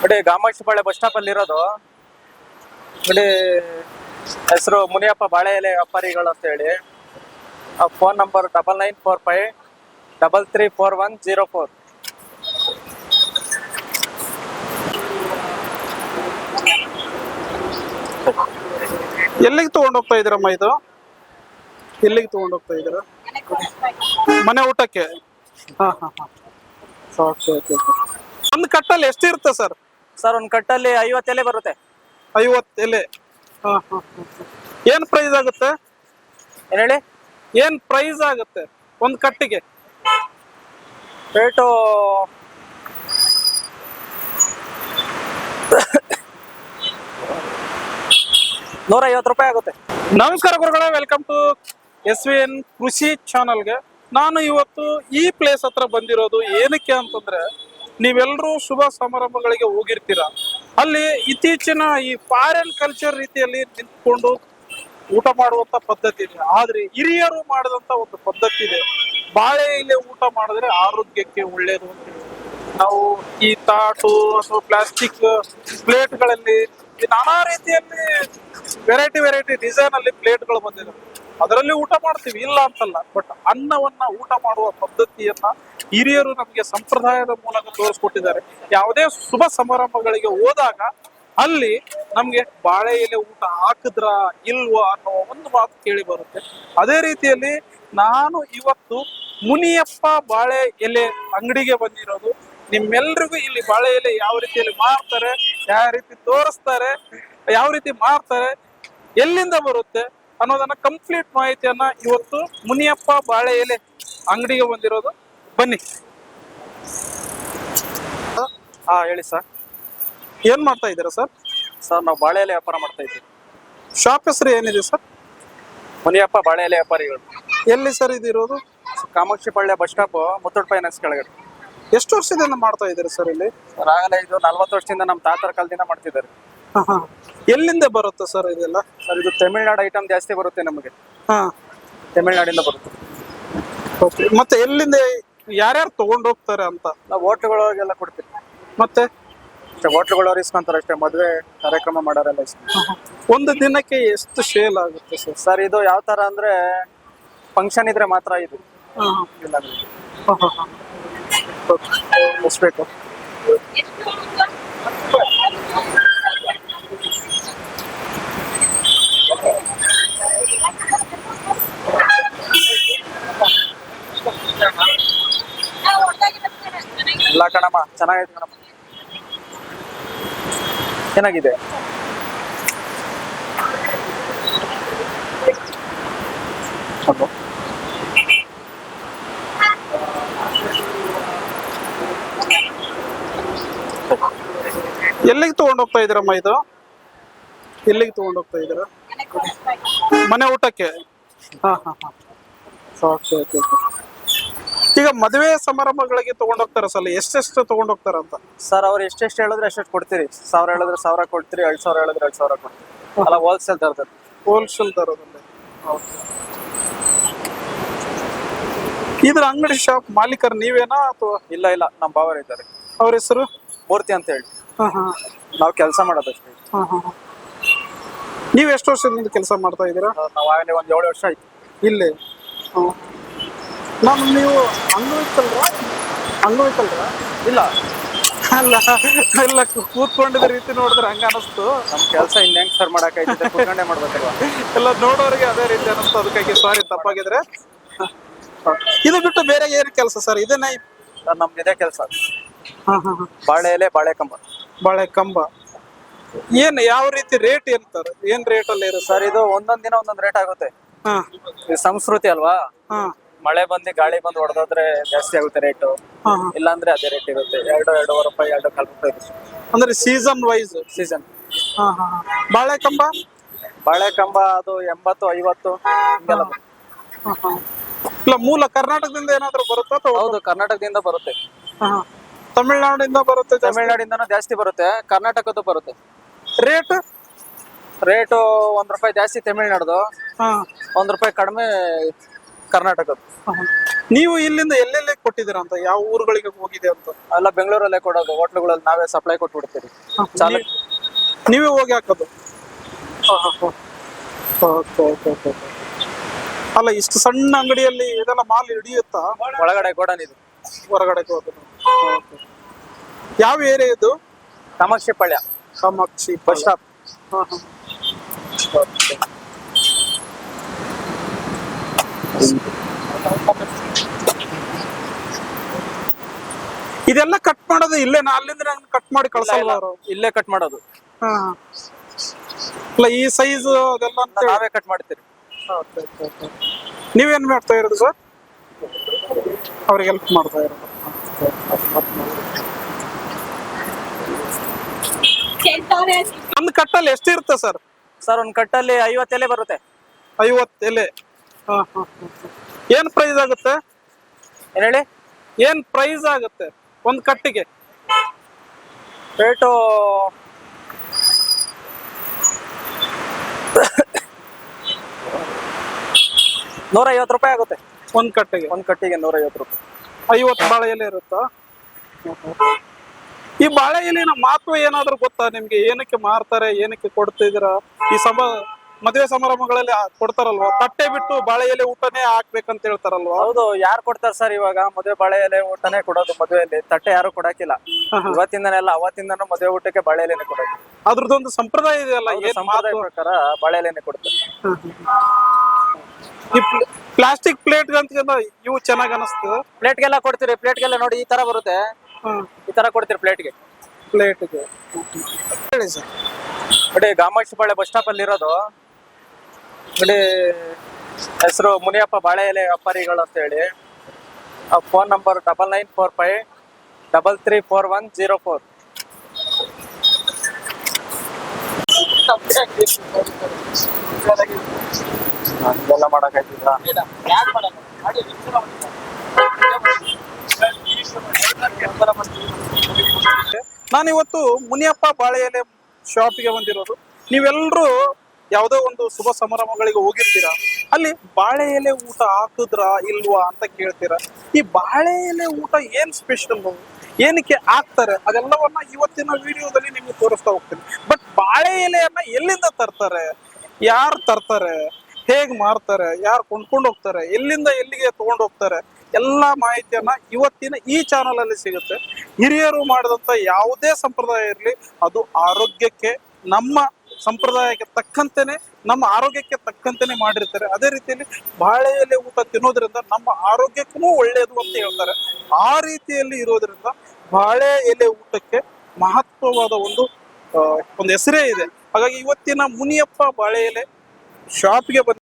ನೋಡಿ ಗಾಮಾಕ್ಷಿಪಾಳೆ bus stop ಅಲ್ಲಿ ಇರೋದು. ನೋಡಿ ಹೆಸರು ಮುನಿಯಪ್ಪ ಬಾಳೆ ಎಲೆ ವ್ಯಾಪಾರಿಗಳು ಅಂತ ಹೇಳಿ. Phone number double nine four five double three four one zero four. ಎಲ್ಲಿಗೆ ತಗೊಂಡು ಹೋಗ್ತಾ ಇದೀರಮ್ಮ ಇದು? ಎಲ್ಲಿಗೆ ತಗೊಂಡು ಹೋಗ್ತಾ ಇದೀರ ಮನೆ ಊಟಕ್ಕೆ? ಹಾ ಹಾ ಹಾ. ಓಕೆ ಓಕೆ ಒಂದು ಕಟ್ಟಲ್ಲಿ ಎಷ್ಟಿರುತ್ತೆ ಸರ್? ಸರ್ ಒಂದು ಕಟ್ಟಲ್ಲಿ ಐವತ್ತು ಎಲೆ ಬರುತ್ತೆ. ಐವತ್ತು ಎಲೆ. ಹಾ ಹಾ ಹಾ. ಏನ್ ಪ್ರೈಸ್ ಆಗುತ್ತೆ? ಏನ್ ಹೇಳಿ? ಏನ್ ಪ್ರೈಸ್ ಆಗುತ್ತೆ ಒಂದ್ ಕಟ್ಟಿಗೆ? ರೇಟು ನೂರ ಐವತ್ತು ರೂಪಾಯಿ ಆಗುತ್ತೆ. ನಮಸ್ಕಾರ ಗುರುಗಳ welcome to S V N ಕೃಷಿ ಚಾನಲ್ಗೆ ನಾನು ಇವತ್ತು ಈ ಪ್ಲೇಸ್ ಹತ್ರ ಬಂದಿರೋದು ಏನಕ್ಕೆ ಅಂತಂದ್ರೆ ನೀವೆಲ್ಲರೂ ಶುಭ ಸಮಾರಂಭಗಳಿಗೆ ಹೋಗಿರ್ತೀರ? ಅಲ್ಲಿ ಇತ್ತೀಚಿನ ಈ ಫಾರಿನ್ ಕಲ್ಚರ್ ರೀತಿಯಲ್ಲಿ ನಿಂತ್ಕೊಂಡು ಊಟ ಮಾಡುವಂತ ಪದ್ಧತಿ ಇದೆ. ಆದ್ರೆ ಹಿರಿಯರು ಮಾಡಿದಂತ ಒಂದು ಪದ್ಧತಿ ಇದೆ. ಬಾಳೆ ಇಲ್ಲಿ ಊಟ ಮಾಡಿದ್ರೆ ಆರೋಗ್ಯಕ್ಕೆ ಒಳ್ಳೆಯದು ಅಂತ ನಾವು ಈ ತಾಟು ಅಥವಾ ಪ್ಲಾಸ್ಟಿಕ್ ಪ್ಲೇಟ್ಗಳಲ್ಲಿ ನಾನಾ ರೀತಿಯಲ್ಲಿ ವೆರೈಟಿ ವೆರೈಟಿ ಡಿಸೈನ್ ಅಲ್ಲಿ ಪ್ಲೇಟ್ಗಳು ಬಂದಿದೆ. ಅದರಲ್ಲಿ ಊಟ ಮಾಡ್ತೀವಿ, ಇಲ್ಲ ಅಂತಲ್ಲ. ಬಟ್ ಅನ್ನವನ್ನ ಊಟ ಮಾಡುವ ಪದ್ಧತಿಯನ್ನ ಹಿರಿಯರು ನಮಗೆ ಸಂಪ್ರದಾಯದ ಮೂಲಕ ತೋರಿಸ್ಕೊಟ್ಟಿದ್ದಾರೆ. ಯಾವುದೇ ಶುಭ ಸಮಾರಂಭಗಳಿಗೆ ಹೋದಾಗ ಅಲ್ಲಿ ನಮ್ಗೆ ಬಾಳೆ ಎಲೆ ಊಟ ಹಾಕಿದ್ರ ಇಲ್ವ ಅನ್ನೋ ಒಂದು ಮಾತು ಕೇಳಿ ಬರುತ್ತೆ. ಅದೇ ರೀತಿಯಲ್ಲಿ ನಾನು ಇವತ್ತು ಮುನಿಯಪ್ಪ ಬಾಳೆ ಎಲೆ ಅಂಗಡಿಗೆ ಬಂದಿರೋದು. ನಿಮ್ಮೆಲ್ರಿಗೂ ಇಲ್ಲಿ ಬಾಳೆ ಎಲೆ ಯಾವ ರೀತಿಯಲ್ಲಿ ಮಾರ್ತಾರೆ, ಯಾವ ರೀತಿ ತೋರಿಸ್ತಾರೆ, ಯಾವ ರೀತಿ ಮಾರ್ತಾರೆ, ಎಲ್ಲಿಂದ ಬರುತ್ತೆ? ಅನ್ನೋದನ್ನ ಕಂಪ್ಲೀಟ್ ಮಾಹಿತಿಯನ್ನ ಇವತ್ತು ಮುನಿಯಪ್ಪ ಬಾಳೆ ಎಲೆ ಅಂಗಡಿಗೆ ಬಂದಿರೋದು. ಬನ್ನಿ. ಹಾ ಹೇಳಿ ಸರ್ ಏನ್ ಮಾಡ್ತಾ ಇದ್ದೀರಾ ಸರ್ ಸರ್ ನಾವು ಬಾಳೆ ಎಲೆ ವ್ಯಾಪಾರ ಮಾಡ್ತಾ ಇದ್ದೀವಿ. ಶಾಪ್ ಹೆಸರು ಏನಿದೆ ಸರ್ ಮುನಿಯಪ್ಪ ಬಾಳೆ ಎಲೆ ವ್ಯಾಪಾರಿಗಳು ಎಲ್ಲಿ sir ಇದಿರೋದು Kamakshipalya bus stop Muthoot finance ಕೆಳಗಡೆ. ಎಷ್ಟು ವರ್ಷದಿಂದ ಮಾಡ್ತಾ ಇದ್ದೀರಾ ಸರ್ ಇಲ್ಲಿ? ಸರ್ ಆಗಲೇ ಇದು ನಲ್ವತ್ತು ವರ್ಷದಿಂದ ನಮ್ಮ ತಾತರ ಕಾಲದಿಂದ ಮಾಡ್ತಿದ್ದಾರೆ. ಎಲ್ಲಿಂದ ಬರುತ್ತೆ ಸರ್ ಇದೆಲ್ಲ? ಸರ್ ಇದು ತಮಿಳ್ನಾಡು ಐಟಮ್ ಜಾಸ್ತಿ ಬರುತ್ತೆ ನಮಗೆ. ಹಾ. ತಮಿಳ್ನಾಡಿಂದ ಬರುತ್ತೆ. ಓಕೆ ಮತ್ತೆ ಎಲ್ಲಿಂದ ಯಾರ್ಯಾರು ತಗೊಂಡು ಹೋಗ್ತಾರೆ ಅಂತ? ನಾವು ಹೋಟ್ಲುಗಳಿಗೆಲ್ಲ ಕೊಡ್ತೀವಿ. ಮತ್ತೆ? ಅಷ್ಟೇ ಹೋಟ್ಲುಗಳವ್ರು ಇಸ್ಕೊಂತಾರೆ ಅಷ್ಟೇ ಮದುವೆ ಕಾರ್ಯಕ್ರಮ ಮಾಡೋರೆಲ್ಲ ಇಸ್ಕೊಂಡು ಒಂದು ದಿನಕ್ಕೆ ಎಷ್ಟು ಸೇಲ್ ಆಗುತ್ತೆ ಸರ್? ಸರ್ ಇದು ಯಾವ ತರ ಅಂದ್ರೆ ಫಂಕ್ಷನ್ ಇದ್ರೆ ಮಾತ್ರ ಇದು. ಹಾ, ಇಲ್ಲ. ಎಷ್ಟು ಬೇಕು? ಕಣಮ್ಮ. ಚೆನ್ನಾಗೈತೆ ಕಣಮ್ಮ. ಚೆನ್ನಾಗಿದೆ ಎಲ್ಲಿಗೆ ತಗೊಂಡ್ ಹೋಗ್ತಾ ಇದೀರಮ್ಮ ಇದು? ಎಲ್ಲಿಗೆ ತಗೊಂಡ್ ಹೋಗ್ತಾ ಇದೀರ ಮನೆ ಊಟಕ್ಕೆ? ಹಾ ಹಾ ಹಾ. Okay okay. ಈಗ ಮದುವೆ ಸಮಾರಂಭಗಳಿಗೆ ತಗೊಂಡ್ ಹೋಗ್ತಾರ ಸರ್ ಎಷ್ಟೆಷ್ಟು ತಗೊಂಡ್ ಹೋಗ್ತಾರ ಅಂತ? ಸರ್ ಅವ್ರು ಎಷ್ಟೆಷ್ಟು ಹೇಳಿದ್ರೆ ಎಷ್ಟೆಷ್ಟು ಕೊಡ್ತೀರಿ. ಸಾವಿರ ಹೇಳಿದ್ರೆ ಸಾವಿರ ಕೊಡ್ತೀರಿ ಎರಡು ಸಾವಿರ ಹೇಳಿದ್ರೆ ಎರಡು ಸಾವಿರ ಕೊಡ್ತೀರಿ. ಅಲ್ಲ ಹೋಲ್ಸೇಲ್ ತರ್ತಾರೆ ಹೋಲ್ಸೇಲ್ ದರದಲ್ಲಿ. ಇದ್ರ ಅಂಗಡಿ ಶಾಪ್ ಮಾಲೀಕರು ನೀವೇನಾ ಅಥವಾ? ಇಲ್ಲ ಇಲ್ಲ ನಮ್ಮ ಭಾವರ ಇದ್ದಾರೆ. ಅವ್ರ ಹೆಸರು? ಮೂರ್ತಿ ಅಂತ ಹೇಳಿ. ಹಾ ಹಾ. ನಾವು ಕೆಲಸ ಮಾಡೋದಷ್ಟೇ. ನೀವ್ ಎಷ್ಟು ವರ್ಷದಿಂದ ಕೆಲಸ ಮಾಡ್ತಾ ಇದ್ದೀರಾ? ನಾವು ಆಗಲೇ ಒಂದು ಏಳು ವರ್ಷ ಆಯ್ತು. ಇಲ್ಲಿ? ನಾನು ನೀವು ಅಂಗವಿಕಲ್ರ? ಅಂಗವಿಕಲ್ರ? ಇಲ್ಲ. ಅಲ್ಲ ಇಲ್ಲ ಕೂತ್ಕೊಂಡಿದ ರೀತಿ ನೋಡಿದ್ರೆ ಹಂಗ ಅನಿಸ್ತು. ನಮ್ಮ ಕೆಲಸ ಇನ್ನು ಹೆಂಗ್ ಸರ್ ಮಾಡಕ್ಕಾಯ್ತು ಕುತ್ಕೊಂಡೇ ಮಾಡ್ಬೇಕಲ್ವಾ? ಎಲ್ಲ ನೋಡೋರಿಗೆ ಅದೇ ರೀತಿ ಅನಿಸ್ತು. ಅದಕ್ಕಾಗಿ ಸಾರಿ ತಪ್ಪಾಗಿದ್ರೆ. ಇದು ಬಿಟ್ಟು ಬೇರೆ ಏನು ಕೆಲಸ ಸರ್ ಇದನ್ನ ಸರ್ ಇದೇ ಕೆಲಸ. ಬಾಳೆ ಎಲೆ ಬಾಳೆ ಕಂಬ. ಬಾಳೆ ಕಂಬ. ಏನ್ ಯಾವ ರೀತಿ ರೇಟ್ ಏನ್ತಾರೆ ಏನ್ ರೇಟ್ ಅಲ್ಲಿ ಸರ್ ಇದು ಒಂದೊಂದ್ ದಿನ ಒಂದೊಂದ್ ರೇಟ್ ಆಗುತ್ತೆ. ಸಂಸ್ಕೃತಿ ಅಲ್ವಾ? ಮಳೆ ಬಂದು ಗಾಳಿ ಬಂದು ಹೊಡೆದ್ರೆ ಜಾಸ್ತಿ ಆಗುತ್ತೆ ರೇಟು ಹಾ ಹಾ. ಇಲ್ಲಾಂದ್ರೆ ಅದೇ ರೇಟ್ ಇರುತ್ತೆ. ಎರಡು ಎರಡೂವರೆ ರೂಪಾಯಿ ಎರಡು ಕಾಲು ರೂಪಾಯಿ ಅಂದ್ರೆ ಸೀಸನ್ ವೈಸ್ ಸೀಸನ್ ಹಾ ಹಾ ಹಾ. ಬಾಳೆ ಕಂಬ ಬಾಳೆ ಕಂಬ ಅದು ಎಂಬತ್ತು ಐವತ್ತು ಹಿಂಗೆಲ್ಲ ಬರುತ್ತೆ. ಹಾ, ಹಾ. ಇಲ್ಲ ಮೂಲ ಕರ್ನಾಟಕದಿಂದ ಏನಾದ್ರು ಬರುತ್ತಾ ಅಥವಾ? ಹೌದು ಕರ್ನಾಟಕದಿಂದ ಬರುತ್ತೆ. ಹಾ, ಹಾ. ತಮಿಳ್ನಾಡಿಂದ ಬರುತ್ತೆ ತಮಿಳ್ನಾಡಿಂದನೂ ಜಾಸ್ತಿ ಬರುತ್ತೆ ಕರ್ನಾಟಕದ್ದು ಬರುತ್ತೆ. ರೇಟ್ ರೇಟು ಒಂದ್ ರೂಪಾಯಿ ಜಾಸ್ತಿ ತಮಿಳ್ನಾಡ್ದು. ಹಾ. ಒಂದ್ ರೂಪಾಯಿ ಕಡಿಮೆ ಕರ್ನಾಟಕದ ನೀವು ಇಲ್ಲಿಂದ ಎಲ್ಲೆಲ್ಲೇ ಕೊಟ್ಟಿದ್ದೀರಾ ಅಂತ ಯಾವ ಊರುಗಳಿಗೆ ಹೋಗಿದೆ ಅಂತ? ಅಲ್ಲ ಬೆಂಗಳೂರಲ್ಲೇ ಕೊಡೋದು. ಹೋಟ್ಲುಗಳಲ್ಲಿ ನಾವೇ ಸಪ್ಲೈ ಕೊಟ್ಬಿಡ್ತೀವಿ. ಬಿಡ್ತೀರಿ ನೀವೇ ಹೋಗಿ ಹಾಕೋದು? ಓಕೆ ಓಕೆ ಓಕೆ ಅಲ್ಲ ಇಷ್ಟು ಸಣ್ಣ ಅಂಗಡಿಯಲ್ಲಿ ಇದೆಲ್ಲ ಮಾಲ್ ಹಿಡಿಯುತ್ತಾ? ಒಳಗಡೆ ಗೋಡನ್ ಇದು. ಹೊರಗಡೆ ಹೋಗೋದು ಯಾವ ಏರಿಯಾ ಇದು? ಕಾಮಾಕ್ಷಿ ಪಾಳ್ಯ ಕಾಮಾಕ್ಷಿ ಬಸ್ ಸ್ಟಾಪ್ ಹಾ, ಹಾ. ಇದೆಲ್ಲ ಕಟ್ ಮಾಡೋದು ಇಲ್ಲೇ ನಾ ಅಲ್ಲಿಂದ ನಂಗೆ ಕಟ್ ಮಾಡಿ ಕಳ್ಸಲ್ಲ ಅವರು. ಇಲ್ಲೇ ಕಟ್ ಮಾಡೋದು. ಹಾ. ಇಲ್ಲ ಈ ಸೈಜ್ ಅದೆಲ್ಲ ಅಂತ ಹೇಳಿ. ನಾವೇ ಕಟ್ ಮಾಡ್ತೀರಿ. ನೀವೇನ್ ಮಾಡ್ತಾ ಇರೋದು ಸರ್ ಅವ್ರಿಗೆ ಹೆಲ್ಪ್ ಮಾಡ್ತಾ ಇರೋದು. ಒಂದು ಕಟ್ಟಲ್ಲಿ ಎಷ್ಟಿರುತ್ತೆ ಸರ್ ಸರ್ ಒಂದ್ ಕಟ್ಟಲ್ಲಿ ಐವತ್ತು ಎಲೆ ಬರುತ್ತೆ. ಐವತ್ತು ಎಲೆ. ಹಾ, ಹಾ, ಹಾ, ಹಾ. ಏನ್ ಪ್ರೈಸ್ ಆಗುತ್ತೆ? ಏನ್ ಹೇಳಿ? ಏನ್ ಪ್ರೈಸ್ ಆಗುತ್ತೆ? ಒಂದ್ ಕಟ್ಟಿಗೆ ರೇಟು ನೂರ ಐವತ್ತು ರೂಪಾಯಿ ಆಗುತ್ತೆ. ಒಂದ್ ಕಟ್ಟಿಗೆ. ಒಂದ್ ಕಟ್ಟಿಗೆ ನೂರ ಐವತ್ತು ರೂಪಾಯಿ. ಐವತ್ತು ಬಾಳೆ ಎಲೆ ಇರುತ್ತಾ? ಈ ಬಾಳೆ ಎಲೆನ ಮಹತ್ವ ಏನಾದ್ರೂ ಗೊತ್ತಾ ನಿಮ್ಗೆ? ಏನಕ್ಕೆ ಮಾರ್ತಾರೆ ಏನಕ್ಕೆ ಕೊಡ್ತಿದ್ರ ಈ ಸಮ ಮದುವೆ ಸಮಾರಂಭಗಳಲ್ಲಿ ಕೊಡ್ತಾರಲ್ವ? ತಟ್ಟೆ ಬಿಟ್ಟು ಬಾಳೆ ಎಲೆ ಊಟನೇ ಹಾಕ್ಬೇಕಂತ ಹೇಳ್ತಾರಲ್ವಾ? ಹೌದು ಯಾರು ಕೊಡ್ತಾರೆ ಸರ್ ಇವಾಗ? ಮದುವೆ ಬಾಳೆ ಎಲೆ ಊಟನೇ ಕೊಡೋದು ಮದುವೆಯಲ್ಲಿ. ತಟ್ಟೆ ಯಾರು ಕೊಡಕ್ಕಿಲ್ಲ. ಇವತ್ತಿಂದನೆಲ್ಲ ಅವತ್ತಿಂದನೂ ಮದುವೆ ಊಟಕ್ಕೆ ಬಾಳೆ ಎಲೆನೆ ಕೊಡೋದು. ಅದ್ರದ್ದೊಂದು ಸಂಪ್ರದಾಯ ಇದೆಯಲ್ಲ ಅಲ್ಲ ಏನ್ ಸಂಪ್ರದಾಯ ಪ್ರಕಾರ ಬಾಳೆ ಎಲೆನೆ ಕೊಡ್ತಾರೆ ಈ ಪ್ಲಾಸ್ಟಿಕ್ ಪ್ಲೇಟ್ ಅಂತ ಇವು ಚೆನ್ನಾಗಿ ಅನಿಸ್ತದೆ? ಪ್ಲೇಟ್ಗೆಲ್ಲ ಕೊಡ್ತೀರಿ ಪ್ಲೇಟ್ಗೆಲ್ಲ ನೋಡಿ ಈ ತರ ಬರುತ್ತೆ. ಈ ತರ ಕೊಡ್ತೀರಿ ಪ್ಲೇಟ್ಗೆ. ಪ್ಲೇಟ್ಗೆ. ಹೇಳಿ ಸರ್. ನೋಡಿ ಗಾಮಾಕ್ಷಿ ಬಸ್ ಸ್ಟಾಪ್ ಅಲ್ಲಿ ಇರೋದು ನೋಡಿ ಹೆಸರು ಮುನಿಯಪ್ಪ ಬಾಳೆ ಎಲೆ ವ್ಯಾಪಾರಿಗಳು ಅಂತ ಹೇಳಿ. Phone number double nine four five double three four one zero four ನಾನಿವತ್ತು ಮುನಿಯಪ್ಪ ಬಾಳೆ ಎಲೆ ಶಾಪಿಗೆ ಬಂದಿರೋದು. ನೀವೆಲ್ಲರೂ ಯಾವುದೋ ಒಂದು ಶುಭ ಸಮಾರಂಭಗಳಿಗೆ ಹೋಗಿರ್ತೀರಾ? ಅಲ್ಲಿ ಬಾಳೆ ಎಲೆ ಊಟ ಹಾಕಿದ್ರಾ ಇಲ್ವಾ ಅಂತ ಕೇಳ್ತೀರಾ? ಈ ಬಾಳೆ ಎಲೆ ಊಟ ಏನ್ ಸ್ಪೆಷಲ್ ಏನಕ್ಕೆ ಹಾಕ್ತಾರೆ? ಅದೆಲ್ಲವನ್ನ ಇವತ್ತಿನ ವಿಡಿಯೋದಲ್ಲಿ ನಿಮ್ಗೆ ತೋರಿಸ್ತಾ ಹೋಗ್ತೀನಿ. ಬಟ್ ಬಾಳೆ ಎಲೆಯನ್ನ ಎಲ್ಲಿಂದ ತರ್ತಾರೆ? ಯಾರು ತರ್ತಾರೆ? ಹೇಗ್ ಮಾರ್ತಾರೆ? ಯಾರು ಕೊಂಡ್ಕೊಂಡು ಹೋಗ್ತಾರೆ? ಎಲ್ಲಿಂದ ಎಲ್ಲಿಗೆ ತಗೊಂಡು ಹೋಗ್ತಾರೆ? ಎಲ್ಲಾ ಮಾಹಿತಿಯನ್ನ ಇವತ್ತಿನ ಈ ಚಾನಲ್ ಅಲ್ಲಿ ಸಿಗುತ್ತೆ. ಹಿರಿಯರು ಮಾಡಿದಂತ ಯಾವುದೇ ಸಂಪ್ರದಾಯ ಇರಲಿ, ಅದು ಆರೋಗ್ಯಕ್ಕೆ, ನಮ್ಮ ಸಂಪ್ರದಾಯಕ್ಕೆ ತಕ್ಕಂತೆನೆ, ನಮ್ಮ ಆರೋಗ್ಯಕ್ಕೆ ತಕ್ಕಂತೆನೆ ಮಾಡಿರ್ತಾರೆ. ಅದೇ ರೀತಿಯಲ್ಲಿ ಬಾಳೆ ಎಲೆ ಊಟ ತಿನ್ನೋದ್ರಿಂದ ನಮ್ಮ ಆರೋಗ್ಯಕ್ಕೂ ಒಳ್ಳೆಯದು ಅಂತ ಹೇಳ್ತಾರೆ. ಆ ರೀತಿಯಲ್ಲಿ ಇರೋದ್ರಿಂದ ಬಾಳೆ ಎಲೆ ಊಟಕ್ಕೆ ಮಹತ್ವವಾದ ಒಂದು ಒಂದು ಹೆಸರೇ ಇದೆ. ಹಾಗಾಗಿ ಇವತ್ತಿನ ಮುನಿಯಪ್ಪ ಬಾಳೆ ಎಲೆ ಶಾಪ್ಗೆ ಬಂದ